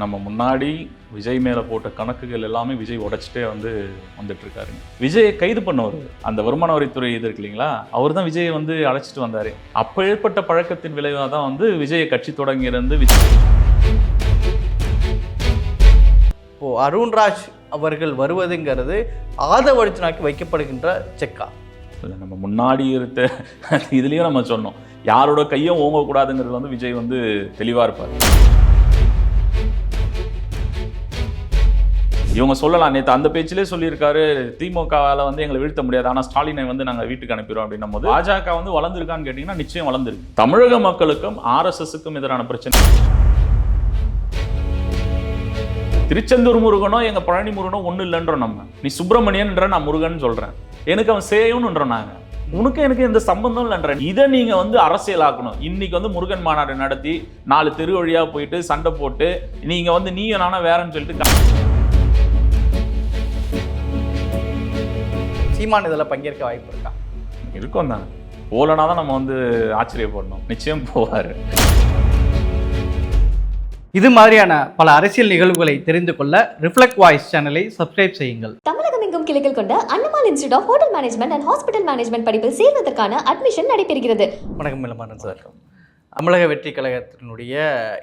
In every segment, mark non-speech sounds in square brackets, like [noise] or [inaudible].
நம்ம முன்னாடி விஜய் மேலே போட்ட கணக்குகள் எல்லாமே விஜய் உடைச்சிட்டே வந்து வந்துட்டு இருக்காருங்க விஜயை கைது பண்ணவர் அந்த வருமான வரித்துறை இது இருக்கு இல்லைங்களா? அவர் தான் விஜயை வந்து அழைச்சிட்டு வந்தார். அப்போ ஏற்பட்ட பழக்கத்தின் விளைவாக தான் வந்து விஜயை கட்சி தொடங்கியிருந்து விஜய் இப்போ அருண்ராஜ் அவர்கள் வருவதுங்கிறது ஆதவ அர்ஜுனாக்கு வைக்கப்படுகின்ற செக்கா. இல்லை நம்ம முன்னாடி இருந்த [laughs] இதுலேயும் நம்ம சொன்னோம். யாரோட கையும் ஓங்கக்கூடாதுங்கிறது வந்து விஜய் வந்து தெளிவாக இருப்பார். இவங்க சொல்லலாம். நேற்று அந்த பேச்சிலே சொல்லியிருக்காரு திமுகவால் வந்து எங்களை வீழ்த்த முடியாது. ஆனால் ஸ்டாலினை வந்து நாங்கள் வீட்டுக்கு அனுப்பிடுவோம் அப்படின்னும் போது பாஜக வந்து வளர்ந்துருக்கான்னு கேட்டிங்கன்னா நிச்சயம் வளர்ந்துருக்கு. தமிழக மக்களுக்கும் ஆர்எஸ்எஸுக்கும் எதிரான பிரச்சனை. திருச்செந்தூர் முருகனோ எங்கள் பழனி முருகனோ ஒன்றும் இல்லைன்றோம் நம்ம. நீ சுப்பிரமணியன்ற நான் முருகன் சொல்கிறேன் எனக்கு அவன் சேயும்ன்றோம் நாங்கள் உனக்கு எனக்கு எந்த சம்பந்தம் இல்லைன்ற. இதை நீங்க வந்து அரசியலாக்கணும். இன்னைக்கு வந்து முருகன் மாநாடு நடத்தி நாலு தெரு வழியா போயிட்டு சண்டை போட்டு நீங்க வந்து நீயும் நானா வேறன்னு சொல்லிட்டு சீமான் இதில் பங்கேற்க வாய்ப்பு இருக்கா? இருக்கும் தானே. போலனா தான் நம்ம வந்து ஆச்சரியப்படணும். நிச்சயம் போவாரு. இது மாதிரியான பல அரசியல் நிகழ்வுகளை தெரிந்து கொள்ள ரிஃப்ளெக்ட் வாய்ஸ் சேனலை சப்ஸ்கிரைப் செய்யுங்கள். தமிழகம் எங்கும் கிளைகள் கொண்ட Annamal institute of hotel management and hospital management படிப்பில் சேர்வதற்கான அட்மிஷன் நடைபெறுகிறது. வணக்கம் இளமாறன் சார். தமிழக வெற்றி கழகத்தினுடைய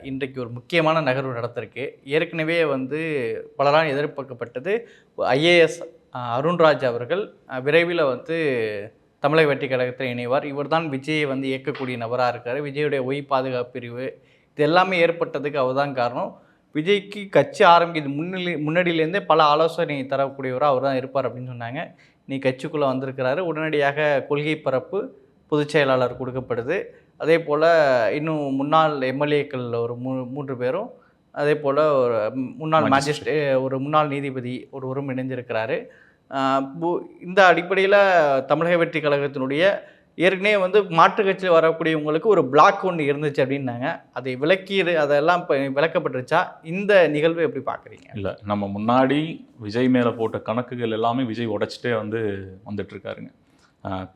இன்றைக்கு ஒரு முக்கியமான நகர்வு நடத்திருக்கு ஏற்கனவே வந்து பலரால் எதிர்பார்க்கப்பட்டது ஐஏஎஸ் அருண்ராஜ் அவர்கள் விரைவில் வந்து தமிழக வெற்றி கழகத்தில் இணைவார். இவர்தான் விஜயை வந்து இயக்கக்கூடிய நபராக இருக்கார். விஜயுடைய ஒய் பாதுகாப்பு பிரிவு. இது எல்லாமே ஏற்பட்டதுக்கு அவர் தான் காரணம். விஜய்க்கு கட்சி ஆரம்பிக்கிறது முன்னிலை முன்னாடியிலேருந்தே பல ஆலோசனை தரக்கூடியவராக அவர் தான் இருப்பார் அப்படின்னு சொன்னாங்க. நீ கட்சிக்குள்ளே வந்திருக்கிறாரு. உடனடியாக கொள்கை பரப்பு பொதுச் செயலாளர் கொடுக்கப்படுது. அதே போல் இன்னும் முன்னாள் எம்எல்ஏக்கள் ஒரு மூ மூன்று பேரும் அதே போல் ஒரு முன்னாள். மேஜிஸ்ட்ரே ஒரு முன்னாள் நீதிபதி ஒருவரும் இணைஞ்சிருக்கிறாரு இந்த அடிப்படையில் தமிழக வெற்றி கழகத்தினுடைய ஏற்கனவே வந்து மாற்றுக் கட்சியில் வரக்கூடியவங்களுக்கு ஒரு பிளாக் ஒன்று இருந்துச்சு அப்படின்னாங்க. அதை விளக்கி அதெல்லாம் இப்போ விளக்கப்பட்டுருச்சா? இந்த நிகழ்வு எப்படி பார்க்குறீங்க? இல்லை நம்ம முன்னாடி விஜய் மேலே போட்ட கணக்குகள் எல்லாமே விஜய் உடைச்சிட்டே வந்து வந்துட்டுருக்காருங்க.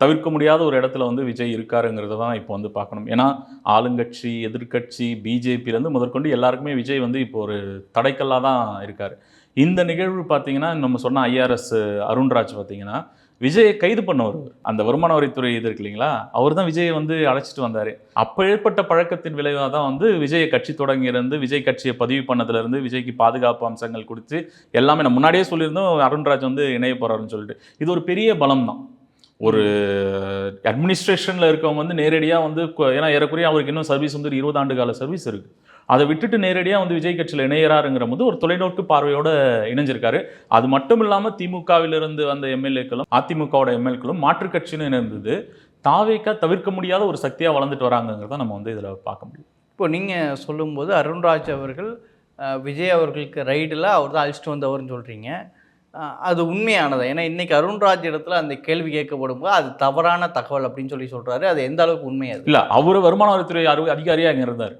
தவிர்க்க முடியாத ஒரு இடத்துல வந்து விஜய் இருக்காருங்கிறத தான் இப்போ வந்து பார்க்கணும். ஏன்னா ஆளுங்கட்சி எதிர்க்கட்சி பிஜேபியிலேருந்து முதற்கொண்டு எல்லாருக்குமே விஜய் வந்து இப்போ ஒரு தடைக்கல்லாக தான் இருக்கார். இந்த நிகழ்வு பார்த்தீங்கன்னா நம்ம சொன்ன ஐஆர்எஸ் அருண்ராஜ் பார்த்தீங்கன்னா விஜயை கைது பண்ணவர் அந்த வருமான வரித்துறை இது இருக்கு இல்லைங்களா? அவர் தான் விஜயை வந்து அழைச்சிட்டு வந்தார். அப்போ ஏற்பட்ட பழக்கத்தின் விளைவாக தான் வந்து விஜயை கட்சி தொடங்கியிருந்து விஜய் கட்சியை பதிவு பண்ணதுலேருந்து விஜய்க்கு பாதுகாப்பு அம்சங்கள் கொடுத்து எல்லாமே நான் முன்னாடியே சொல்லியிருந்தோம். அருண்ராஜ் வந்து இணைய போகிறாருன்னு சொல்லிட்டு. இது ஒரு பெரிய பலம் தான். ஒரு அட்மினிஸ்ட்ரேஷனில் இருக்கவங்க வந்து நேரடியாக வந்து ஏன்னா ஏறக்குறைய அவருக்கு இன்னும் சர்வீஸ் வந்து ஒரு இருபது ஆண்டு கால சர்வீஸ் இருக்குது அதை விட்டுட்டு நேரடியாக வந்து விஜய் கட்சியில் இணையறாருங்கிற போது ஒரு தொலைநோக்கு பார்வையோட இணைஞ்சிருக்காரு. அது மட்டும் இல்லாமல் திமுகவிலிருந்து வந்த எம்எல்ஏக்களும் அதிமுகவோட எம்எல்ஏக்களும் மாற்றுக் கட்சின்னு இருந்தது தாவேக்கா தவிர்க்க முடியாத ஒரு சக்தியாக வளர்ந்துட்டு வராங்கங்கிறத நம்ம வந்து இதில் பார்க்க முடியும். இப்போ நீங்கள் சொல்லும்போது அருண்ராஜ் அவர்கள் விஜய் அவர்களுக்கு ரைடில் அவர் தான் அழைச்சிட்டு வந்தவர்னு சொல்கிறீங்க அது உண்மையானதா? ஏன்னா இன்னைக்கு அருண்ராஜ் இடத்துல அந்த கேள்வி கேட்கப்படும் போது அது தவறான தகவல் அப்படின்னு சொல்லி சொல்கிறாரு அது எந்த அளவுக்கு உண்மை அது? இல்ல அவர் வருமான வரித்துறை அரு- அதிகாரியா இங்க இருந்தார்.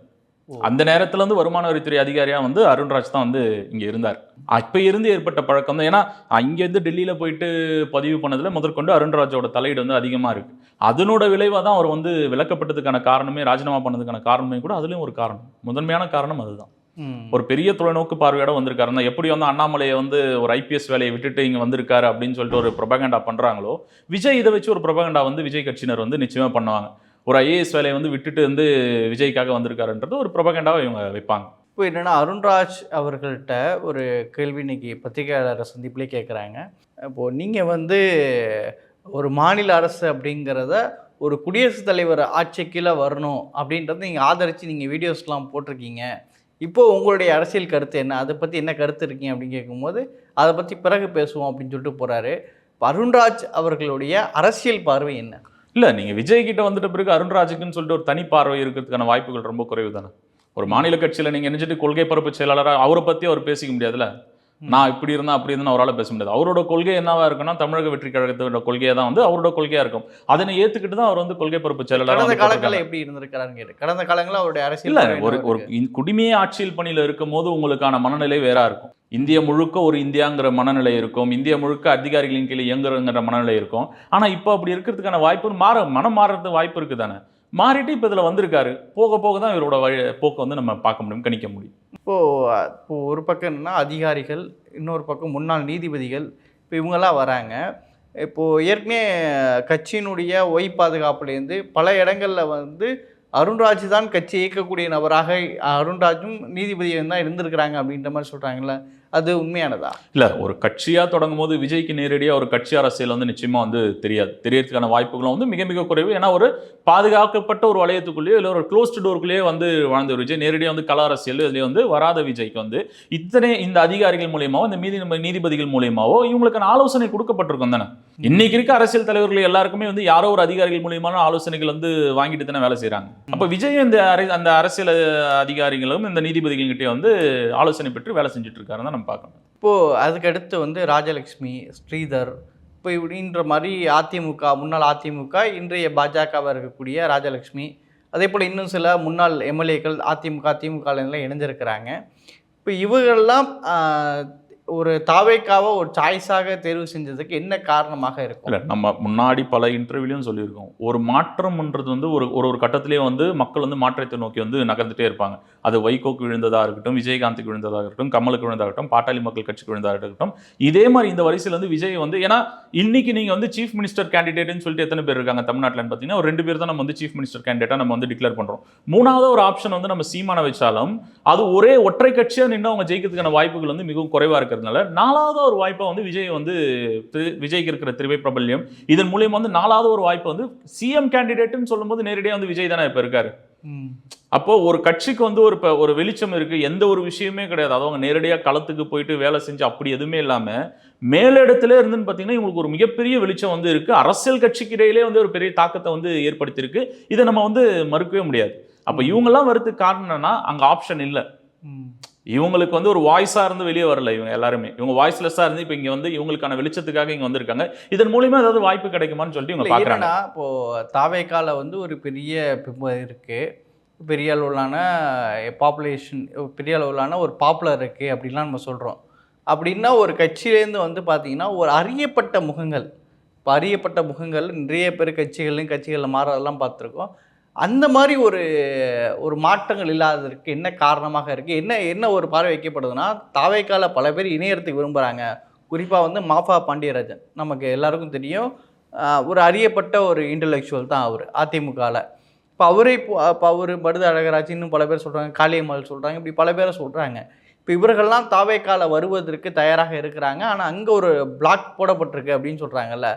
அந்த நேரத்துல வந்து வருமான வரித்துறை அதிகாரியா வந்து அருண்ராஜ் தான் வந்து இங்க இருந்தார். அப்ப இருந்து ஏற்பட்ட பழக்கம் தான். ஏன்னா இங்க இருந்து டெல்லியில போயிட்டு பதிவு பண்ணதுல முதற்கொண்டு அருண்ராஜோட தலையீடு வந்து அதிகமா இருக்கு. அதனோட விளைவா தான் அவர் வந்து விலக்கப்பட்டதுக்கான காரணமே ராஜினாமா பண்ணதுக்கான காரணமே கூட அதுலயும் ஒரு காரணம். முதன்மையான காரணம் அதுதான். ஒரு பெரிய தொலைநோக்கு பார்வையோட வந்திருக்காருன்னா எப்படி வந்து அண்ணாமலையை வந்து ஒரு ஐபிஎஸ் வேலையை விட்டுட்டு இங்க வந்திருக்காரு அப்படின்னு சொல்லிட்டு ஒரு ப்ரொபகண்டா பண்றாங்களோ விஜய் இதை வச்சு ஒரு ப்ரொபகண்டா வந்து விஜய் கட்சியினர் வந்து நிச்சயமா பண்ணுவாங்க. ஒரு ஐஏஎஸ் வேலையை வந்து விட்டுட்டு வந்து விஜய்க்காக வந்திருக்காருன்றது ஒரு ப்ரொபகண்டாவை இவங்க வைப்பாங்க. இப்போ என்னென்னா அருண்ராஜ் அவர்கள்ட்ட ஒரு கேள்வி இன்னைக்கு பத்திரிகையாளர் சந்திப்பிலே கேட்குறாங்க இப்போது நீங்கள் வந்து ஒரு மாநில அரசு அப்படிங்கிறத ஒரு குடியரசுத் தலைவர் ஆட்சி கீழே வரணும் அப்படின்றத நீங்கள் ஆதரித்து நீங்கள் வீடியோஸ்லாம் போட்டிருக்கீங்க. இப்போது உங்களுடைய அரசியல் கருத்து என்ன? அதை பற்றி என்ன கருத்து இருக்கீங்க அப்படின்னு கேட்கும்போது அதை பற்றி பிறகு பேசுவோம் அப்படின்னு சொல்லிட்டு போகிறாரு அருண்ராஜ் அவர்களுடைய அரசியல் பார்வை என்ன? இல்லை நீங்கள் விஜய் கிட்ட வந்துட்ட பிறகு அருண்ராஜுக்குன்னு சொல்லிட்டு ஒரு தனி பார்வை இருக்கிறதுக்கான வாய்ப்புகள் ரொம்ப குறைவு தானே? ஒரு மாநில கட்சியில் நீங்கள் நினைச்சிட்டு கொள்கை பரப்பு செயலாளராக அவரை பற்றி அவர் பேசிக்க முடியாதுல்ல? நான் இப்படி இருந்தா அப்படி இருந்தா அவரால் பேச முடியாது. அவரோட கொள்கை என்னவா இருக்குன்னா தமிழக வெற்றி கழகத்தோட கொள்கையா தான் வந்து அவரோட கொள்கையா இருக்கும். அதனை ஏத்துக்கிட்டு தான் அவர் வந்து கொள்கை பரப்பு செயலாளராக கடந்த காலங்களில். எப்படி இருந்திருக்கிறாருன்னு கேட்டு கடந்த காலங்களில் அவருடைய அரசியல் இல்ல ஒரு ஒரு குடிமையே ஆட்சியில் பணியில இருக்கும் போது உங்களுக்கான மனநிலை வேறா இருக்கும். இந்திய முழுக்க ஒரு இந்தியாங்கிற மனநிலை இருக்கும். இந்திய முழுக்க அதிகாரிகளின் கீழே இயங்குறங்கிற மனநிலை இருக்கும். ஆனா இப்போ அப்படி இருக்கிறதுக்கான வாய்ப்பு மாற மனம் மாறுறது வாய்ப்பு இருக்கு தானே மாறிட்டு இப்போ இதில் வந்திருக்காரு. போக போக தான் இவரோட வழி போக்கை வந்து நம்ம பார்க்க முடியும் கணிக்க முடியும். இப்போது இப்போது ஒரு பக்கம் என்னன்னா அதிகாரிகள் இன்னொரு பக்கம் முன்னாள் நீதிபதிகள் இப்போ இவங்கெல்லாம் வராங்க. இப்போது ஏற்கனவே கட்சியினுடைய ஒய் பாதுகாப்புலேருந்து பல இடங்களில் வந்து அருண்ராஜ் தான் கட்சி இயக்கக்கூடிய நபராக அருண்ராஜும் நீதிபதியும் தான் இருந்திருக்கிறாங்க அப்படின்ற மாதிரி சொல்கிறாங்கல்ல அது உண்மையானதா? இல்லை ஒரு கட்சியாக தொடங்கும் போது விஜய்க்கு நேரடியாக ஒரு கட்சி அரசியல் வந்து நிச்சயமாக வந்து தெரியாது. தெரியறதுக்கான வாய்ப்புகளும் வந்து மிக மிக குறைவு. ஏன்னா ஒரு பாதுகாக்கப்பட்ட ஒரு வளையத்துக்குள்ளேயோ இல்லை ஒரு க்ளோஸ்டு டோருக்குள்ளேயே வந்து வாழ்ந்த ஒரு விஜய். நேரடியாக வந்து கல அரசியல் இதுலேயே வந்து வராத விஜய்க்கு வந்து இத்தனை இந்த அதிகாரிகள் மூலியமாவோ இந்த மீதி நீதிபதிகள் மூலியமாவோ இவங்களுக்கான ஆலோசனை கொடுக்கப்பட்டிருக்கும் தானே? இன்னைக்கு இருக்க அரசியல் தலைவர்கள் எல்லாருக்குமே வந்து யாரோ ஒரு அதிகாரிகள் மூலியமான ஆலோசனைகள் வந்து வாங்கிட்டு தானே வேலை செய்கிறாங்க அப்போ விஜய் இந்த அந்த அரசியல் அதிகாரிகளும் இந்த நீதிபதிகள்கிட்டயே வந்து ஆலோசனை பெற்று வேலை செஞ்சுட்டு இருக்காரு தான் நம்ம பார்க்கணும். இப்போது அதுக்கடுத்து வந்து ராஜலக்ஷ்மி ஸ்ரீதர் இப்போ இப்படின்ற மாதிரி அதிமுக முன்னாள் அதிமுக இன்றைய பாஜகவாக இருக்கக்கூடிய ராஜலக்ஷ்மி அதே போல் இன்னும் சில முன்னாள் எம்எல்ஏக்கள் அதிமுக திமுகலாம் இணைஞ்சிருக்கிறாங்க. இப்போ இவர்கள்லாம் ஒரு தாவேக்காவை ஒரு சாய்ஸாக தேர்வு செஞ்சதுக்கு என்ன காரணமாக இருக்கும்? இல்லை நம்ம முன்னாடி பல இன்டர்வியூலையும் சொல்லியிருக்கோம். ஒரு மாற்றம்ன்றது வந்து ஒரு ஒரு ஒரு கட்டத்திலேயே வந்து மக்கள் வந்து மாற்றத்தை நோக்கி வந்து நகர்ந்துட்டே இருப்பாங்க. அது வைகோக்கு விழுந்ததாக இருக்கட்டும் விஜயகாந்துக்கு விழுந்ததாக இருக்கட்டும் கமலுக்கு விழுந்ததாக இருக்கட்டும் பாட்டாளி மக்கள் கட்சிக்கு விழுந்ததாக இருக்கட்டும் இதே மாதிரி இந்த வரிசையில் வந்து விஜய் வந்து ஏன்னா இன்னைக்கு நீங்கள் வந்து சீஃப் மினிஸ்டர் கேண்டிடேட்னு சொல்லிட்டு எத்தனை பேர் இருக்காங்க தமிழ்நாட்டில்னு பார்த்தீங்கன்னா ஒரு ரெண்டு பேர் தான் நம்ம வந்து சீஃப் மினிஸ்டர் கேண்டிடேட்டாக நம்ம வந்து டிக்ளேர் பண்ணுறோம் மூணாவது ஒரு ஆப்ஷன் வந்து நம்ம சீமான வச்சாலும் அது ஒரே ஒற்றை கட்சியாக நின்று அவங்க ஜெயிக்கிறதுக்கான வாய்ப்புகள் வந்து மிகவும் குறைவாக இருக்கிறது. இருக்கிறதுனால நாலாவது ஒரு வாய்ப்பை வந்து விஜய் வந்து விஜய்க்கு இருக்கிற திரிவை பிரபல்யம். இதன் மூலியமா வந்து நாலாவது ஒரு வாய்ப்பு வந்து சிஎம் கேண்டிடேட்னு சொல்லும்போது நேரடியாக வந்து விஜய் தானே இப்போ இருக்காரு. அப்போ ஒரு கட்சிக்கு வந்து ஒரு இப்ப ஒரு வெளிச்சம் இருக்கு. எந்த ஒரு விஷயமே கிடையாது. அது அவங்க நேரடியாக களத்துக்கு போயிட்டு வேலை செஞ்சு அப்படி எதுவுமே இல்லாம மேலிடத்துல இருந்துன்னு பார்த்தீங்கன்னா இவங்களுக்கு ஒரு மிகப்பெரிய வெளிச்சம் வந்து இருக்கு. அரசியல் கட்சிக்கு இடையிலே வந்து ஒரு பெரிய தாக்கத்தை வந்து ஏற்படுத்தியிருக்கு. இதை நம்ம வந்து மறுக்கவே முடியாது. அப்போ இவங்கெல்லாம் வரதுக்கு காரணம் என்னன்னா அங்க ஆப்ஷன் இல்லை. இவங்களுக்கு வந்து ஒரு வாய்ஸா இருந்து வெளியே வரல இவங்க எல்லாருமே. இவங்க வாய்ஸ்லெஸ்ஸா இருந்து இப்போ இங்க வந்து இவங்களுக்கான வெளிச்சத்துக்காக இங்க வந்திருக்காங்க. இதன் மூலியமா ஏதாவது வாய்ப்பு கிடைக்குமான்னு சொல்லிட்டு இவங்க இல்ல, பாக்குறாங்க. என்னன்னா இப்போ தாவேக்கால வந்து ஒரு பெரிய பிம்பம் இருக்கு. பெரிய அளவிலான பாப்புலேஷன் பெரிய அளவிலான ஒரு பாப்புலர் இருக்கு அப்படின்லாம் நம்ம சொல்றோம். அப்படின்னா ஒரு கட்சியிலேருந்து வந்து பார்த்தீங்கன்னா ஒரு அறியப்பட்ட முகங்கள். இப்போ அறியப்பட்ட முகங்கள் நிறைய பேர் கட்சிகள்லையும் கட்சிகளில் மாறதெல்லாம் பார்த்துருக்கோம். அந்த மாதிரி ஒரு ஒரு மாற்றங்கள் இல்லாததற்கு என்ன காரணமாக இருக்குது என்ன என்ன ஒரு பார்வை வைக்கப்படுதுன்னா தாவேக்கால பல பேர் இணையத்துக்கு விரும்புகிறாங்க குறிப்பாக வந்து மாஃபா பாண்டியராஜன். நமக்கு எல்லாருக்கும் தெரியும். ஒரு அறியப்பட்ட ஒரு இன்டலெக்சுவல் தான் அவர் அதிமுகவில் இப்போ அவரே இப்போ இப்போ அவர் படுத அழகராஜ் இன்னும் பல பேர் சொல்கிறாங்க காளியம்மாள் சொல்கிறாங்க இப்படி பல பேரை சொல்கிறாங்க இப்போ இவர்கள்லாம் தாவேக்கால வருவதற்கு தயாராக இருக்கிறாங்க. ஆனால் அங்கே ஒரு பிளாக் போடப்பட்டிருக்கு அப்படின்னு சொல்கிறாங்கல்ல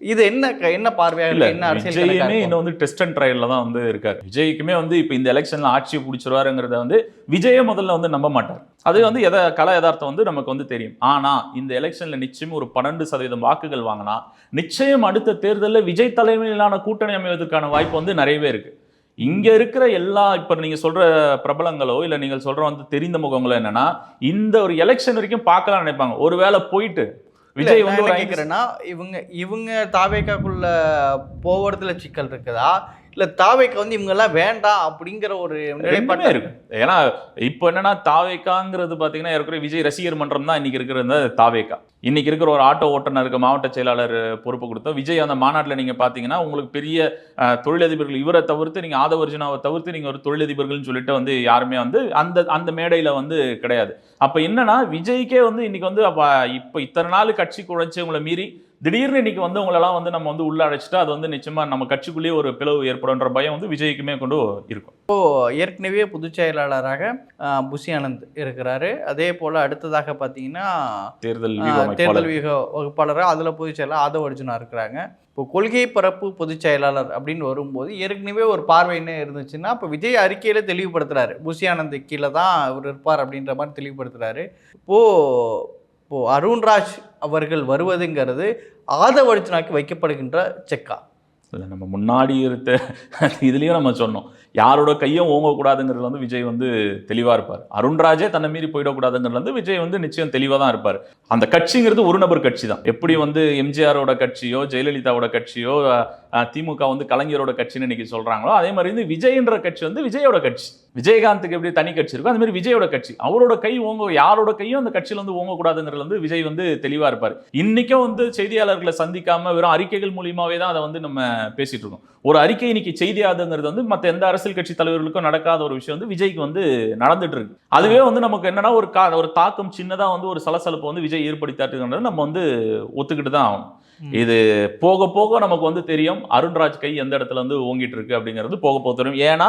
இது என்ன என்ன பார்வையாக இல்ல? என்ன விஜயுமே? இன்னும் வந்து டெஸ்ட் அண்ட் ட்ரையல்ல தான் வந்து இருக்காரு. விஜய்க்குமே வந்து இப்போ இந்த எலெக்ஷன்ல ஆட்சியை பிடிச்சிருவாருங்கிறத வந்து விஜயே முதல்ல வந்து நம்ப மாட்டார். அது வந்து எத கல யதார்த்தம் வந்து நமக்கு வந்து தெரியும். ஆனா இந்த எலெக்ஷன்ல நிச்சயம் ஒரு பன்னெண்டு சதவீதம் வாக்குகள் வாங்கினா நிச்சயம் அடுத்த தேர்தலில் விஜய் தலைமையிலான கூட்டணி அமைவதற்கான வாய்ப்பு வந்து நிறையவே இருக்கு. இங்க இருக்கிற எல்லா இப்ப நீங்க சொல்ற பிரபலங்களோ இல்ல நீங்கள் சொல்ற வந்து தெரிந்த முகங்களோ என்னன்னா இந்த ஒரு எலெக்ஷன் வரைக்கும் பார்க்கலாம் நினைப்பாங்க. ஒருவேளை போயிட்டு இல்ல, விஜய் வந்து கேட்குறேன்னா இவங்க இவங்க தாவேக்காக்குள்ள போவதுல சிக்கல் இருக்குதா? இல்லை தாவேக்கா வந்து இவங்கெல்லாம் வேண்டாம் அப்படிங்கிற ஒரு ரெண்டுமே நிலைப்பாடு இருக்கு. ஏன்னா இப்போ என்னன்னா தாவேக்காங்கிறது பார்த்தீங்கன்னா இருக்கிற விஜய் ரசிகர் மன்றம் தான் இன்னைக்கு இருக்கிறது தாவேக்கா. இன்னைக்கு இருக்கிற ஒரு ஆட்டோ ஓட்டுநருக்கு மாவட்ட செயலாளர் பொறுப்பு கொடுத்தோம். விஜய் அந்த மாநாட்டில் நீங்கள் பார்த்தீங்கன்னா உங்களுக்கு பெரிய தொழிலதிபர்கள் இவரை தவிர்த்து நீங்கள் ஆதவர்ஜுனாவை தவிர்த்து நீங்கள் ஒரு தொழிலதிபர்கள்னு சொல்லிட்டு வந்து யாருமே வந்து அந்த அந்த மேடையில் வந்து கிடையாது. அப்போ என்னன்னா விஜய்க்கே வந்து இன்னைக்கு வந்து அப்போ இப்போ இத்தனை நாள் கட்சி குழைச்சவங்களை மீறி திடீர்னு இன்னைக்கு வந்து உங்களெல்லாம் வந்து நம்ம வந்து உள்ள அழைச்சிட்டா அது வந்து நிச்சயமா நம்ம கட்சிக்குள்ளேயே ஒரு பிளவு ஏற்படும்ன்ற பயம் வந்து விஜய்க்குமே கொண்டு இருக்கும். ஏற்கனவே பொதுச் செயலாளராக புஷி ஆனந்த் இருக்கிறாரு. அதே போல அடுத்ததாக பார்த்தீங்கன்னா தேர்தல் தேர்தல் வியூக வகுப்பாளராக அதில் பொதுச் செயலாளர் ஆதவ அர்ஜுனா இருக்கிறாங்க. இப்போ கொள்கை பரப்பு பொதுச் செயலாளர் அப்படின்னு வரும்போது ஏற்கனவே ஒரு பார்வை என்ன இருந்துச்சுன்னா இப்போ விஜய் அறிக்கையில தெளிவுபடுத்துறாரு. புஷி ஆனந்த் கீழே தான் அவர் இருப்பார் அப்படின்ற மாதிரி தெளிவுபடுத்துறாரு. இப்போ இப்போ அருண்ராஜ் அவர்கள் வருவதுங்கிறது ஆதவ வைக்கப்படுகின்ற செக்கா. இல்லை நம்ம முன்னாடி இருந்த இதுலேயும் நம்ம சொன்னோம். யாரோட கையும் ஓங்கக்கூடாதுங்கிறது வந்து விஜய் வந்து தெளிவாக இருப்பார். அருண்ராஜே தன்னை மீறி போயிடக்கூடாதுங்கிறது வந்து விஜய் வந்து நிச்சயம் தெளிவாக தான் இருப்பார். அந்த கட்சிங்கிறது ஒரு நபர் கட்சி தான். எப்படி வந்து எம்ஜிஆரோட கட்சியோ ஜெயலலிதாவோட கட்சியோ திமுக வந்து கலைஞரோட கட்சின்னு இன்னைக்கு சொல்கிறாங்களோ அதே மாதிரி வந்து விஜய்ன்ற கட்சி வந்து விஜயோட கட்சி. விஜயகாந்துக்கு எப்படி தனி கட்சி இருக்கோ அந்த மாதிரி விஜயோட கட்சி. அவரோட கை ஓங்க யாரோட கையும் அந்த கட்சியில வந்து ஓங்கக்கூடாதுங்கிறது வந்து விஜய் வந்து தெளிவாக இருப்பார். இன்னைக்கும் வந்து செய்தியாளர்களை சந்திக்காம வெறும் அறிக்கைகள் மூலியமாவே தான் அதை வந்து நம்ம பேசிட்டு இருக்கோம். ஒரு அறிக்கை இன்னைக்கு செய்தியாதுங்கிறது வந்து மற்ற எந்த அரசியல் கட்சி தலைவர்களுக்கும் நடக்காத ஒரு விஷயம் வந்து விஜய்க்கு வந்து நடந்துட்டு இருக்கு. அதுவே வந்து நமக்கு என்னன்னா ஒரு கா ஒரு தாக்கம் சின்னதா வந்து ஒரு சலசலப்பு வந்து விஜய் ஏற்படுத்தாட்டுங்கிறது நம்ம வந்து ஒத்துக்கிட்டு தான் ஆகணும். ம். இது போக போக நமக்கு வந்து தெரியும் அருண்ராஜ் கை எந்த இடத்துல வந்து ஓங்கிட்டு இருக்கு அப்படிங்கிறது போக போக தெரியும். ஏன்னா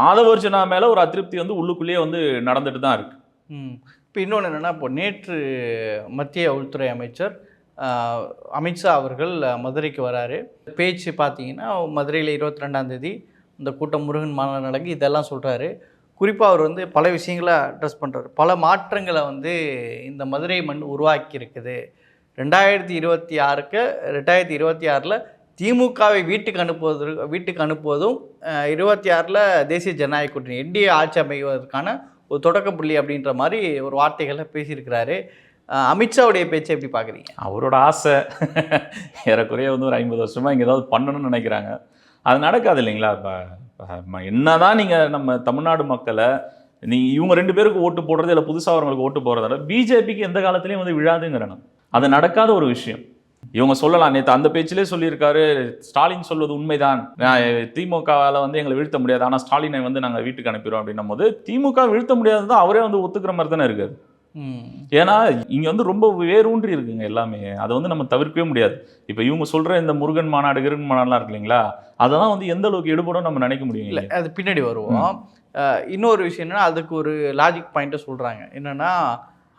ஆதவர்ஜனா மேலே ஒரு அதிருப்தி வந்து உள்ளுக்குள்ளேயே வந்து நடந்துட்டு தான் இருக்குது இப்போ இன்னொன்று என்னென்னா இப்போ நேற்று மத்திய உள்துறை அமைச்சர் அமித்ஷா அவர்கள் மதுரைக்கு வராரு. பேச்சு பார்த்தீங்கன்னா மதுரையில் இருபத்தி ரெண்டாம் தேதி இந்த கூட்டம் முருகன் மாநாடு நடக்கு இதெல்லாம் சொல்கிறாரு குறிப்பாக அவர் வந்து பல விஷயங்களை அட்ரஸ் பண்ணுறாரு பல மாற்றங்களை வந்து இந்த மதுரை மண் உருவாக்கி இருக்குது ரெண்டாயிரத்தி இருபத்தி ஆறுக்கு ரெண்டாயிரத்தி இருபத்தி ஆறில் திமுகவை வீட்டுக்கு அனுப்புவது வீட்டுக்கு அனுப்புவதும் இருபத்தி ஆறில் தேசிய ஜனநாயக கூட்டணி என்டிஏ ஆட்சி அமைவதற்கான ஒரு தொடக்க புள்ளி அப்படின்ற மாதிரி ஒரு வார்த்தைகளை பேசியிருக்கிறாரு. அமித்ஷாவுடைய பேச்சை எப்படி பார்க்குறீங்க? அவரோட ஆசை ஏறக்குறைய வந்து ஒரு ஐம்பது வருஷமா இங்கே ஏதாவது பண்ணணும்னு நினைக்கிறாங்க. அது நடக்காது இல்லைங்களா? இப்போ என்னதான் நீங்கள் நம்ம தமிழ்நாடு மக்களை நீ இவங்க ரெண்டு பேருக்கு ஓட்டு போடுறது இல்லை புதுசாக அவங்களுக்கு ஓட்டு போடுறதால பிஜேபிக்கு எந்த காலத்துலேயும் வந்து விழாதுங்கிறேன் அது நடக்காத ஒரு விஷயம். இவங்க சொல்லலாம். நேற்று அந்த பேச்சிலே சொல்லியிருக்காரு ஸ்டாலின் சொல்வது உண்மைதான். திமுகவால் வந்து எங்களை வீழ்த்த முடியாது. ஆனால் ஸ்டாலினை வந்து நாங்கள் வீட்டுக்கு அனுப்பிடுவோம் அப்படின்னும் போது திமுக வீழ்த்த முடியாது தான் அவரே வந்து ஒத்துக்கிற மாதிரி தானே இருக்காரு. ம். ஏன்னா இங்க வந்து ரொம்ப வேரூன்றி இருக்குங்க எல்லாமே. அதை வந்து நம்ம தவிர்க்கவே முடியாது. இப்போ இவங்க சொல்ற இந்த முருகன் மாநாடு கிருகன் மாநாடுலாம் இருக்கு இல்லைங்களா? அதெல்லாம் வந்து எந்த அளவுக்கு எடுபடும் நம்ம நினைக்க முடியும் இல்லை அது பின்னாடி வருவோம். இன்னொரு விஷயம் என்னன்னா அதுக்கு ஒரு லாஜிக் பாயிண்ட்டை சொல்கிறாங்க என்னென்னா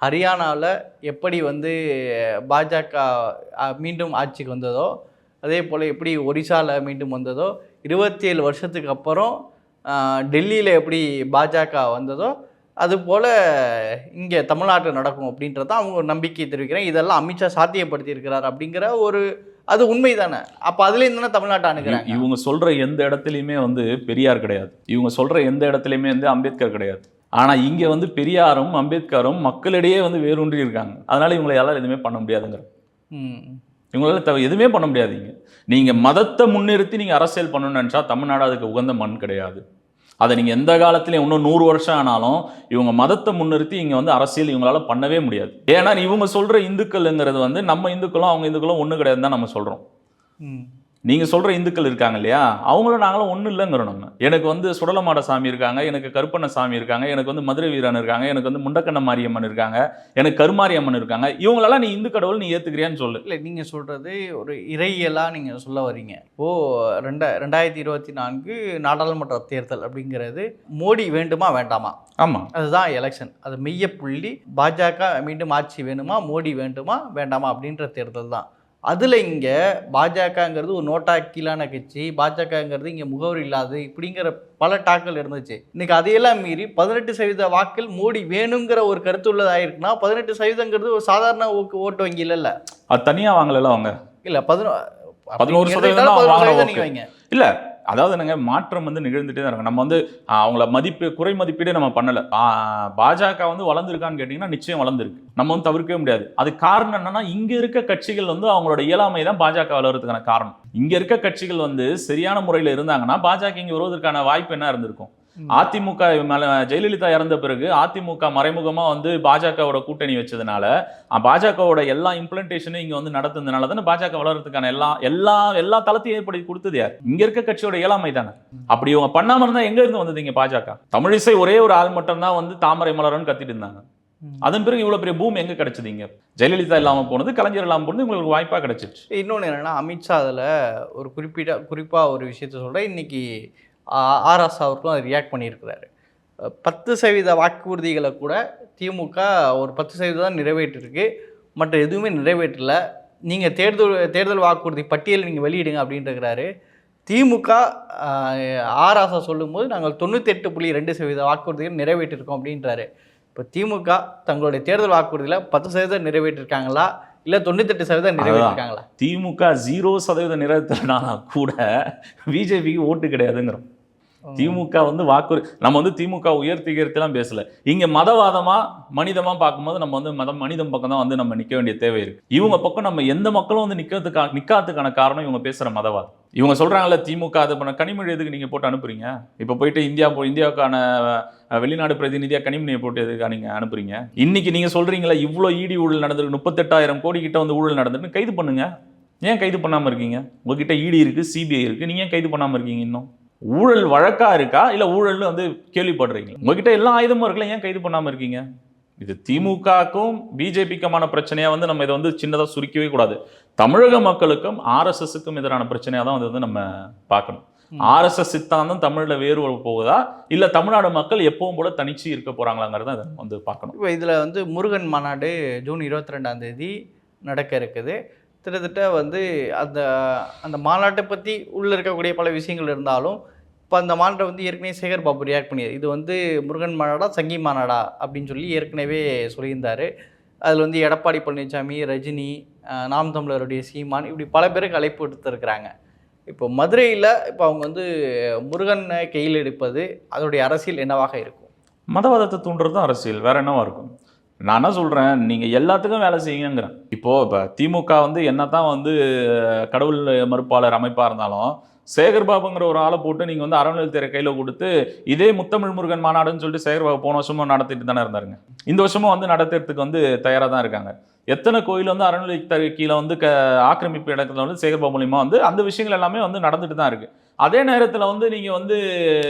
ஹரியானாவில் எப்படி வந்து பாஜக மீண்டும் ஆட்சிக்கு வந்ததோ அதே போல் எப்படி ஒரிசாவில் மீண்டும் வந்ததோ இருபத்தி ஏழு வருஷத்துக்கு அப்புறம் டெல்லியில் எப்படி பாஜக வந்ததோ அதுபோல் இங்கே தமிழ்நாட்டில் நடக்கும் அப்படின்றது அவங்க ஒரு நம்பிக்கை தெரிவிக்கிறேன். இதெல்லாம் அமித்ஷா சாத்தியப்படுத்தி இருக்கிறார் அப்படிங்கிற ஒரு அது உண்மை தானே அப்போ அதுலேருந்து தானே தமிழ்நாட்டை அணுகிறாங்க? இவங்க சொல்ற எந்த இடத்துலையுமே வந்து பெரியார் கிடையாது. இவங்க சொல்ற எந்த இடத்துலையுமே வந்து அம்பேத்கர் கிடையாது. ஆனா இங்க வந்து பெரியாரும் அம்பேத்கரும் மக்களிடையே வந்து வேரூன்றி இருக்காங்க. அதனால இவங்களை யாரால எதுவுமே பண்ண முடியாதுங்கிற ம். இவங்களால தவ எதுவுமே பண்ண முடியாதீங்க நீங்க மதத்தை முன்னிறுத்தி நீங்க அரசியல் பண்ணணும்னு நினைச்சா தமிழ்நாடு அதுக்கு உகந்த மண் கிடையாது. அதை நீங்க எந்த காலத்துலயும் இன்னும் நூறு வருஷம் ஆனாலும் இவங்க மதத்தை முன்னிறுத்தி இங்க வந்து அரசியல் இவங்களால பண்ணவே முடியாது. ஏன்னா இவங்க சொல்ற இந்துக்கள்ங்கிறது வந்து நம்ம இந்துக்களும் அவங்க இந்துக்களும் ஒண்ணு கிடையாதுன்னு தான் நம்ம சொல்றோம். ம் நீங்க சொல்ற இந்துக்கள் இருக்காங்க இல்லையா? அவங்களும் நாங்களும் ஒன்றும் இல்லைங்கிறோம் நம்ம. எனக்கு வந்து சுடலமாட சாமி இருக்காங்க எனக்கு கருப்பண்ண சாமி இருக்காங்க எனக்கு வந்து மதுரை வீரன் இருக்காங்க எனக்கு வந்து முண்டக்கண்ண மாரியம்மன் இருக்காங்க எனக்கு கருமாரியம்மன் இருக்காங்க. இவங்களெல்லாம் நீ இந்து கடவுள் நீ ஏத்துக்கிறியான்னு சொல்லு. இல்லை நீங்கள் சொல்கிறது ஒரு இறையியலாக நீங்கள் சொல்ல வரீங்க. இப்போது ரெண்டா ரெண்டாயிரத்தி இருபத்தி நான்கு நாடாளுமன்ற தேர்தல் அப்படிங்கிறது மோடி வேண்டுமா வேண்டாமா? ஆமா. அதுதான் எலெக்ஷன் அது மெய்ய புள்ளி பாஜக மீண்டும் ஆட்சி வேணுமா மோடி வேண்டுமா வேண்டாமா அப்படின்ற தேர்தல் தான். அதில் இங்கே பாஜகங்கிறது ஒரு நோட்டா கீழான கட்சி பாஜகங்கிறது இங்கே முகவரி இல்லாது இப்படிங்கிற பல டாக்கள் இருந்துச்சு. இன்னைக்கு அதையெல்லாம் மீறி பதினெட்டு சதவீத வாக்கில் மோடி வேணுங்கிற ஒரு கருத்து உள்ளதாயிருக்குன்னா பதினெட்டு சதவீதங்கிறது ஒரு சாதாரண ஓட்டு ஓட்டு வங்கி இல்லைல்ல அது தனியா வாங்கல அவங்க? இல்ல பதினோ பதினோரு சதவீதம் இருந்தாலும் தான் பதினோரு வாங்குற சதவீதம் நீங்க வைங்க. இல்ல அதாவது என்னங்க மாற்றம் வந்து நிகழ்ந்துட்டே தான் இருக்கும். நம்ம வந்து அவங்கள மதிப்பு குறை மதிப்பீடே நம்ம பண்ணலை. பாஜக வந்து வளர்ந்துருக்கான்னு கேட்டிங்கன்னா நிச்சயம் வளர்ந்துருக்கு. நம்ம வந்து தவிர்க்கவே முடியாது. அது காரணம் என்னன்னா இங்கே இருக்க கட்சிகள் வந்து அவங்களோட இயலாமை தான் பாஜக வளர்றதுக்கான காரணம். இங்கே இருக்க கட்சிகள் வந்து சரியான முறையில் இருந்தாங்கன்னா பாஜக இங்கே வருவதற்கான வாய்ப்பு என்ன இருந்திருக்கும்? அதிமுக மேல ஜெயலலிதா இறந்த பிறகு அதிமுக மறைமுகமா வந்து பாஜகவோட கூட்டணி வச்சதுனால பாஜகவோட எல்லா இம்ப்ளிமெண்டேஷனும் இங்க வந்து நடத்துனதுனால தானே பாஜக வளர்றதுக்கான எல்லா எல்லா எல்லா தளத்தையும் ஏற்படுத்தி கொடுத்தது யார்? இங்க இருக்க கட்சியோட இயலாமை தானே. அப்படி இவங்க பண்ணாம இருந்தா எங்க இருந்து வந்தது இங்க பாஜக? தமிழிசை ஒரே ஒரு ஆள் மட்டும் தான் வந்து தாமரை மலர்னு கத்திட்டு இருந்தாங்க. அதன் பிறகு இவ்வளவு பெரிய பூம் எங்க கிடைச்சது இங்க? ஜெயலலிதா இல்லாம போனது கலைஞர் இல்லாம போனது உங்களுக்கு வாய்ப்பா கிடைச்சிருச்சு. இன்னொன்று என்னன்னா அமித்ஷா அதில் ஒரு குறிப்பிட்ட குறிப்பாக ஒரு விஷயத்த சொல்கிறேன் இன்னைக்கு ஆர்எஸ் அவருக்கும் அது ரியாக்ட் பண்ணியிருக்கிறாரு. பத்து சதவீத வாக்குறுதிகளை கூட திமுக ஒரு பத்து சதவீதம் தான் நிறைவேற்றிருக்கு. மற்ற எதுவுமே நிறைவேற்றல. நீங்கள் தேர்தல் தேர்தல் வாக்குறுதி பட்டியலை நீங்கள் வெளியிடுங்க அப்படின்ட்டுருக்கிறாரு திமுக ஆராசா சொல்லும்போது நாங்கள் தொண்ணூத்தெட்டு புள்ளி ரெண்டு சதவீத வாக்குறுதிகள் நிறைவேற்றிருக்கோம் அப்படின்றாரு. இப்போ திமுக தங்களுடைய தேர்தல் வாக்குறுதியில் பத்து சதவீதம் நிறைவேற்றிருக்காங்களா? இல்லை தொண்ணூத்தெட்டு சதவீதம் நிறைவேற்றிருக்காங்களா? திமுக ஜீரோ சதவீத நிறைவேற்றினாலும் கூட பிஜேபிக்கு ஓட்டு கிடையாதுங்கிறோம். திமுக வந்து வாக்கு நம்ம வந்து திமுக உயர்த்தி உயர்த்திலாம் பேசல. இங்க மதவாதமா மனிதமா பார்க்கும்போது நம்ம வந்து மதம் மனிதம் பக்கம் தான் வந்து நம்ம நிக்க வேண்டிய தேவை இருக்கு. இவங்க பக்கம் நம்ம எந்த மக்களும் வந்து நிக்கிறதுக்கா நிக்காததுக்கான காரணம் இவங்க பேசுற மதவாதம். இவங்க சொல்றாங்கல்ல திமுக அது பண்ண கனிமொழி எதுக்கு நீங்க போட்டு அனுப்புறீங்க? இப்ப போயிட்டு இந்தியா போ இந்தியாவுக்கான வெளிநாடு பிரதிநிதியா கனிமொழியை போட்டு எதுக்கா நீங்க அனுப்புறீங்க? இன்னைக்கு நீங்க சொல்றீங்களா இவ்வளோ ஈடி ஊழல் நடந்திருக்கு முப்பத்தெட்டாயிரம் கோடி கிட்ட வந்து ஊழல் நடந்திருக்கு கைது பண்ணுங்க. ஏன் கைது பண்ணாமல் இருக்கீங்க? உங்ககிட்ட இடி இருக்குது சிபிஐ இருக்குது நீங்கள் ஏன் கைது பண்ணாமல் இருக்கீங்க இன்னும்? ஊழல் வழக்கா இருக்கா? இல்லை ஊழல்னு வந்து கேள்விப்படுறீங்க உங்ககிட்ட எல்லா ஆயுதமும் இருக்குல்ல ஏன் கைது பண்ணாமல் இருக்கீங்க? இது திமுகவுக்கும் பிஜேபிக்குமான பிரச்சனையா வந்து நம்ம இதை வந்து சின்னதாக சுருக்கவே கூடாது. தமிழக மக்களுக்கும் ஆர்எஸ்எஸ்க்கும் எதிரான பிரச்சனையாக தான் வந்து நம்ம பார்க்கணும். ஆர்எஸ்எஸ் சித்தாந்தம் தமிழில் வேறு போகுதா? இல்லை தமிழ்நாடு மக்கள் எப்பவும் போல தனிச்சு இருக்க போறாங்களாங்கிறத அதை வந்து பார்க்கணும். இப்போ இதில் வந்து முருகன் மாநாடு ஜூன் இருபத்தி ரெண்டாம் தேதி நடக்க இருக்குது. கிட்டத்தட்ட வந்து அந்த அந்த மாநாட்டை பற்றி உள்ளே இருக்கக்கூடிய பல விஷயங்கள் இருந்தாலும் இப்போ அந்த மாநாட்டை வந்து ஏற்கனவே சேகர் பாபு ரியாக்ட் பண்ணியது. இது வந்து முருகன் மாநாடா சங்கி மாநாடா அப்படின்னு சொல்லி ஏற்கனவே சொல்லியிருந்தார். அதில் வந்து எடப்பாடி பழனிசாமி ரஜினி நாம் தமிழருடைய சீமான் இப்படி பல பேருக்கு அழைப்பு எடுத்துருக்குறாங்க இப்போ மதுரையில் இப்போ அவங்க வந்து முருகனை கையில் எடுப்பது அதோடைய அரசியல் என்னவாக இருக்கும்? மதவாதத்தை தூண்டுறது தான் அரசியல். வேறு என்னவாக இருக்கும்? நான் என்ன சொல்கிறேன் நீங்கள் எல்லாத்துக்கும் வேலை செய்யுங்கிறேன் இப்போது இப்போ திமுக வந்து என்ன தான் வந்து கடவுள் மறுப்பாளர் அமைப்பாக இருந்தாலும் சேகர் பாபுங்கிற ஒரு ஆளை போட்டு நீங்கள் வந்து அறநிலையத்துறை கையில் கொடுத்து இதே முத்தமிழ் முருகன் மாநாடுன்னு சொல்லிட்டு சேகர் பாபு போன வருஷமும் நடத்திட்டு தானே இருந்தாருங்க. இந்த வருஷமும் வந்து நடத்துறதுக்கு வந்து தயாராக தான் இருக்காங்க. எத்தனை கோயில் வந்து அறநிலையத்துறை கீழே வந்து க ஆக்கிரமிப்பு இடத்துல வந்து சேகர் பாபு வந்து அந்த விஷயங்கள் எல்லாமே வந்து நடந்துட்டு தான் இருக்குது அதே நேரத்தில் வந்து நீங்கள் வந்து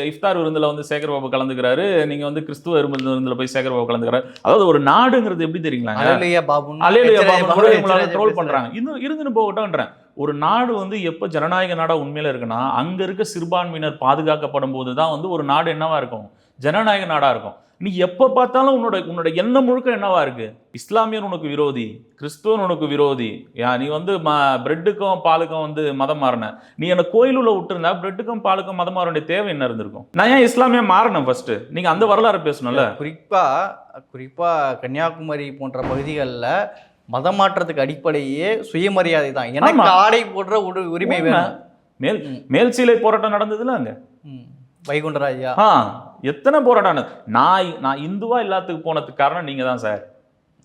இஃப்தார் விருந்தில் வந்து சேகர் பாபு கலந்துக்கிறாரு. நீங்கள் வந்து கிறிஸ்துவ விருந்தில் போய் சேகர் பாபு கலந்துக்கிறாரு. அதாவது ஒரு நாடுங்கிறது எப்படி தெரியுங்களாங்க அலையிலேயே பாபுன்னு? அலையிலேயே பாபு பாபு, ட்ரோல் பேசுறாரு. பண்றாங்க. இன்னும் இருந்துன்னு போகட்டும்ன்றேன். ஒரு நாடு வந்து எப்போ ஜனநாயக நாடா உண்மையில இருக்குன்னா அங்க இருக்க சிறுபான்மையினர் பாதுகாக்கப்படும் போது தான் வந்து ஒரு நாடு என்னவா இருக்கும்? ஜனநாயக நாடா இருக்கும். நீ எப்போ பார்த்தாலும் உன்னோட உன்னோட எண்ணம் முழுக்க என்னவா இருக்கு? இஸ்லாமியர் உனக்கு விரோதி கிறிஸ்துவன் உனக்கு விரோதி. யா நீ வந்து ம பிரெட்டுக்கும் பாலுக்கும் வந்து மதம் மாறின. நீ என்ன கோயிலுள்ள விட்டுருந்தா பிரெட்டுக்கும் பாலுக்கும் மதம் மாற வேண்டிய தேவை என்ன இருந்திருக்கும்? நான் ஏன் இஸ்லாமியா மாறினேன் ஃபர்ஸ்ட் நீங்க அந்த வரலாறு பேசணும்ல? குறிப்பா குறிப்பா கன்னியாகுமரி போன்ற பகுதிகளில் மதம் மாற்றத்துக்கு அடிப்படையே சுயமரியாதை தான். எனக்கு. ஆடை போடுற உரிமை. வேணும். மேல். மேல் சீலை போராட்டம் நடந்ததுல அங்க. வைகுண்டராஜா ஆ. எத்தனை போராட்டம் நான் நான் இந்துவா எல்லாத்துக்கு போனதுக்கு காரணம் நீங்கள் தான் சார்.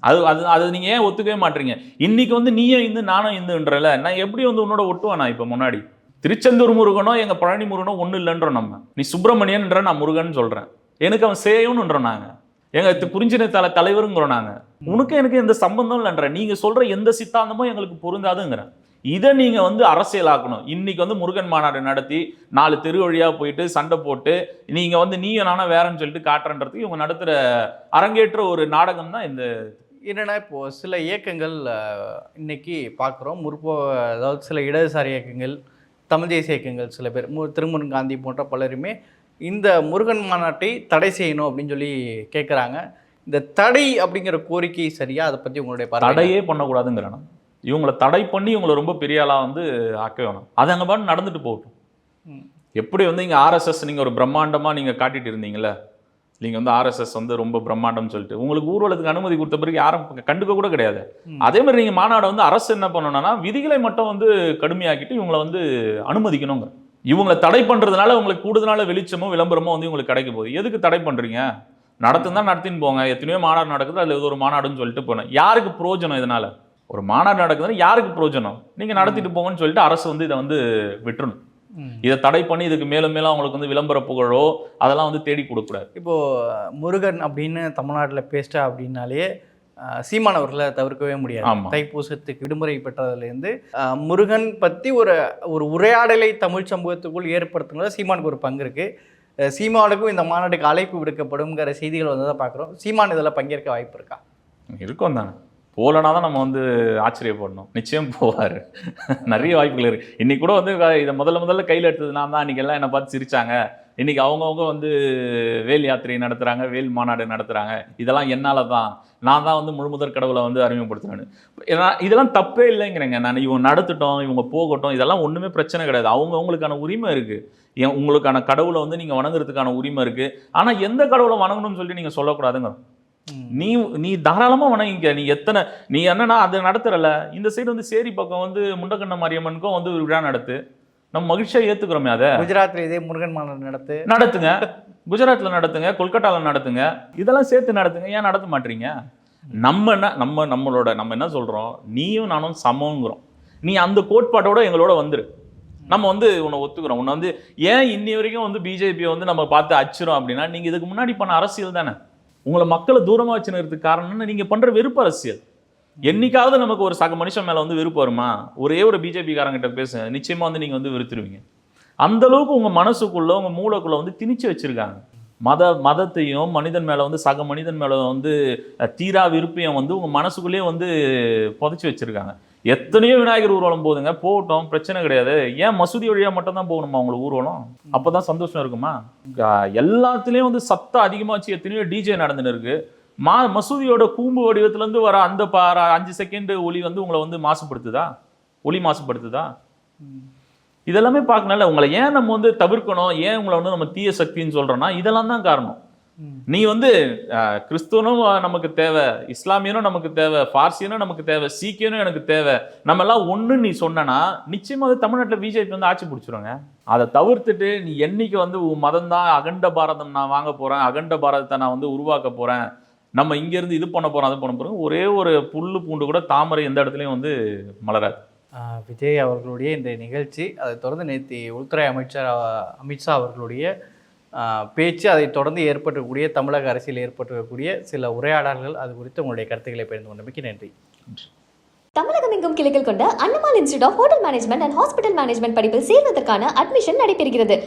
அது அது அது நீங்கள் ஏன் ஒத்துக்கவே மாட்டீங்க? இன்னைக்கு வந்து நீயும் இந்து நானும் இந்துன்றல நான் எப்படி வந்து உன்னோட ஒட்டுவேன் நான் இப்போ முன்னாடி? திருச்செந்தூர் முருகனோ எங்கள் பழனி முருகனோ ஒன்றும் இல்லைன்றோம் நம்ம. நீ சுப்பிரமணியன்ற நான் முருகன் சொல்கிறேன் எனக்கு அவன் சேயும்ன்றோம் நாங்கள் எங்கள் தி- புரிஞ்சின தலைவருங்கிறோம் நாங்கள் உனக்கு எனக்கு எந்த சம்பந்தம் இல்லைன்ற நீங்க சொல்ற எந்த சித்தாந்தமும் எங்களுக்கு பொருந்தாதுங்கிறேன். இதை நீங்க வந்து அரசியலாக்கணும். இன்னைக்கு வந்து முருகன் மாநாடு நடத்தி நாலு தெரு வழியா போயிட்டு சண்டை போட்டு நீங்க வந்து நீயும் நானா வேறன்னு சொல்லிட்டு காட்டுறன்றதுக்கு இவங்க நடத்துற அரங்கேற்ற ஒரு நாடகம் தான் இந்த என்னன்னா இப்போ சில இயக்கங்கள் அஹ், இன்னைக்கு பார்க்குறோம் முற்போ அதாவது சில இடதுசாரி இயக்கங்கள் தமிழ் தேசிய இயக்கங்கள் சில பேர் மு திருமுருகன் காந்தி போன்ற பலருமே இந்த முருகன் மாநாட்டை தடை செய்யணும் அப்படின்னு சொல்லி கேட்குறாங்க இந்த தடை அப்படிங்கிற கோரிக்கை சரியா அதை பற்றி உங்களுடைய? தடையே பண்ணக்கூடாதுங்கிறேன். இவங்கள தடை பண்ணி இவங்கள ரொம்ப பெரிய ஆளா வந்து ஆக்க வேணும் அது அங்க பாட்டு நடந்துட்டு போகட்டும். எப்படி வந்து இங்க ஆர்எஸ்எஸ் நீங்க ஒரு பிரம்மாண்டமா நீங்க காட்டிட்டு இருந்தீங்கல்ல நீங்க வந்து ஆர்எஸ்எஸ் வந்து ரொம்ப பிரம்மாண்டம் சொல்லிட்டு உங்களுக்கு ஊர்வலத்துக்கு அனுமதி கொடுத்த பிறகு யாரும் கண்டுக்க கூட கிடையாது. அதே மாதிரி நீங்க மாநாடு வந்து அரசு என்ன பண்ணணும்னா விதிகளை மட்டும் வந்து கடுமையாக்கிட்டு இவங்களை வந்து அனுமதிக்கணுங்க இவங்களை தடை பண்றதுனால உங்களுக்கு கூடுதலான வெளிச்சமோ விளம்பரமோ வந்து உங்களுக்கு கிடைக்க போகுது எதுக்கு தடை பண்றீங்க நடத்துனா நடத்தின்னு போங்க. எத்தனையோ மாநாடு நடக்குது அதுல இது ஒரு மாநாடுன்னு சொல்லிட்டு போனேன். யாருக்கு பிரயோஜனம் இதனால? ஒரு மாநாடு நடக்குதுன்னா யாருக்கு பிரயோஜனம் நீங்க நடத்திட்டு போங்கன்னு சொல்லிட்டு அரசு வந்து இதை வந்து விட்டுறணும். இதை தடை பண்ணி இதுக்கு மேலும் மேலும் அவங்களுக்கு வந்து விளம்பர புகழோ அதெல்லாம் வந்து தேடி கொடுக்கக்கூடாது. இப்போ முருகன் அப்படின்னு தமிழ்நாட்டில் பேசிட்டா அப்படின்னாலே அஹ், சீமான் அவர்களை தவிர்க்கவே முடியாது. தைப்பூசத்துக்கு விடுமுறை பெற்றதுலேருந்து முருகன் பற்றி ஒரு ஒரு உரையாடலை தமிழ் சமூகத்துக்குள் ஏற்படுத்துனதுல சீமானுக்கு ஒரு பங்கு இருக்கு. அஹ், சீமானுக்கும் இந்த மாநாட்டுக்கு அழைப்பு விடுக்கப்படுங்கிற செய்திகள் வந்து தான் பார்க்குறோம். சீமான் இதில் பங்கேற்க வாய்ப்பு இருக்கா? இருக்கும் தானே. போலனா தான் நம்ம வந்து ஆச்சரியப்படணும். நிச்சயம் போவார். நிறைய வாய்ப்புகள் இருக்குது இன்றைக்கி கூட வந்து இதை முதல்ல முதல்ல கையில் எடுத்ததுனா தான் அன்றைக்கெல்லாம் எல்லாம் என்னை பார்த்து சிரித்தாங்க இன்னைக்கு அவங்கவுங்க வந்து வேல் யாத்திரை நடத்துறாங்க வேல் மாநாடு நடத்துறாங்க. இதெல்லாம் என்னால தான் நான் தான் வந்து முழுமுதற் கடவுளை வந்து அறிமுகப்படுத்துறேன்னு ஏன்னா இதெல்லாம் தப்பே இல்லைங்கிறேங்க. நான் இவங்க நடத்தட்டும் இவங்க போகட்டும் இதெல்லாம் ஒண்ணுமே பிரச்சனை கிடையாது. அவங்க அவங்களுக்கான உரிமை இருக்கு. ஏன் உங்களுக்கான கடவுளை வந்து நீங்க வணங்குறதுக்கான உரிமை இருக்கு. ஆனா எந்த கடவுளை வணங்கணும்னு சொல்லிட்டு நீங்க சொல்லக்கூடாதுங்க. ம். நீ நீ தாராளமா வணங்கிக்க. நீ எத்தனை நீ என்னன்னா அதை நடத்துறல இந்த சைடு வந்து சேரி பக்கம் வந்து முண்டக்கண்ண மாரியம்மனுக்கும் வந்து ஒரு விழா நடத்து. நம்ம மகிழ்ச்சியா ஏத்துக்கிறோமே அதை. குஜராத்தில் இதே முருகன் மாநாடு நடத்து. நடத்துங்க. குஜராத்ல நடத்துங்க கொல்கட்டால நடத்துங்க. இதெல்லாம் சேர்த்து நடத்துங்க. ஏன் நடத்த மாட்டீங்க? நம்ம என்ன நம்ம நம்மளோட நம்ம என்ன சொல்றோம்? நீயும் நானும் சமங்கிறோம் நீ அந்த கோட்பாட்டோட எங்களோட வந்துரு. நம்ம வந்து உன்னை ஒத்துக்கிறோம். உன்னை வந்து ஏன் இன்னி வரைக்கும் வந்து பிஜேபியை வந்து நம்ம பார்த்து அச்சுறோம் அப்படின்னா நீங்க இதுக்கு முன்னாடி பண்ண அரசியல் தானே? உங்களை மக்களை தூரமா வச்சுக்கிறதுக்கு காரணம்னு நீங்க பண்ற வெறுப்பு அரசியல். என்னைக்காவது நமக்கு ஒரு சக மனுஷன் மேலே வந்து விருப்பம் வருமா? ஒரே ஒரு பிஜேபிக்காரங்கிட்ட பேச. நிச்சயமாக வந்து நீங்கள் வந்து வெறுத்துருவீங்க. அந்த அளவுக்கு மனசுக்குள்ளே உங்கள் உங்க வந்து திணிச்சு வச்சுருக்காங்க. மத மதத்தையும் மனிதன் மேலே வந்து சக மனிதன் மேலே வந்து தீரா விருப்பையும் வந்து உங்கள் மனசுக்குள்ளேயே வந்து புதைச்சி வச்சுருக்காங்க. எத்தனையோ விநாயகர் ஊர்வலம் போதுங்க போகட்டும் பிரச்சனை கிடையாது. ஏன் மசூதி வழியா மட்டும் தான் போகணுமா உங்களுக்கு ஊர்வலம்? அப்போ தான் சந்தோஷம் இருக்குமா? எல்லாத்துலேயும் வந்து சத்தம் அதிகமாக வச்சு எத்தனையோ டிஜே நடந்துன்னு இருக்குது மா மசூதியோட கூம்பு வடிவத்துல இருந்து வர அந்த பா அஞ்சு செகண்ட் ஒலி வந்து உங்களை வந்து மாசுபடுத்துதா? ஒலி மாசுபடுத்துதா? இதெல்லாமே பார்க்கணும்ல உங்களை ஏன் நம்ம வந்து தவிர்க்கணும்? ஏன் உங்களை வந்து நம்ம தீய சக்தின்னு சொல்றோம்னா இதெல்லாம் தான் காரணம். நீ வந்து கிறிஸ்துவனும் நமக்கு தேவை இஸ்லாமியனும் நமக்கு தேவை பார்சியனும் நமக்கு தேவை சீக்கியனும் எனக்கு தேவை. நம்ம எல்லாம் ஒண்ணு நீ சொன்னனா நிச்சயமா வந்து தமிழ்நாட்டுல பிஜேபி வந்து ஆட்சி பிடிச்சிருவாங்க அதை தவிர்த்துட்டு நீ என்னைக்கு வந்து உன் மதம் தான் அகண்ட பாரதம் நான் வாங்க போறேன் அகண்ட பாரதத்தை நான் வந்து உருவாக்க போறேன் நம்ம இங்க இருந்து இது பண்ண போறோம் அது பண்ண போறோம். ஒரே ஒரு புல்லு பூண்டு கூட தாமரை எந்த இடத்துலயும் வந்து மலராது. விஜய் அவர்களுடைய இந்த நிகழ்ச்சி அதை தொடர்ந்து நேற்று உள்துறை அமைச்சர் அமித்ஷா அவர்களுடைய பேச்சு அதை தொடர்ந்து ஏற்பட்டக்கூடிய தமிழக அரசியல் ஏற்பட்டிருக்கக்கூடிய சில உரையாடல்கள் அது குறித்து உங்களுடைய கருத்துக்களை பகிர்ந்து கொண்டமைக்கு நன்றி. தமிழகம் எங்கும் கிளைகள் கொண்ட Annamal institute of hotel management and hospital management படிப்பில் சேர்வதற்கான அட்மிஷன் நடைபெறுகிறது.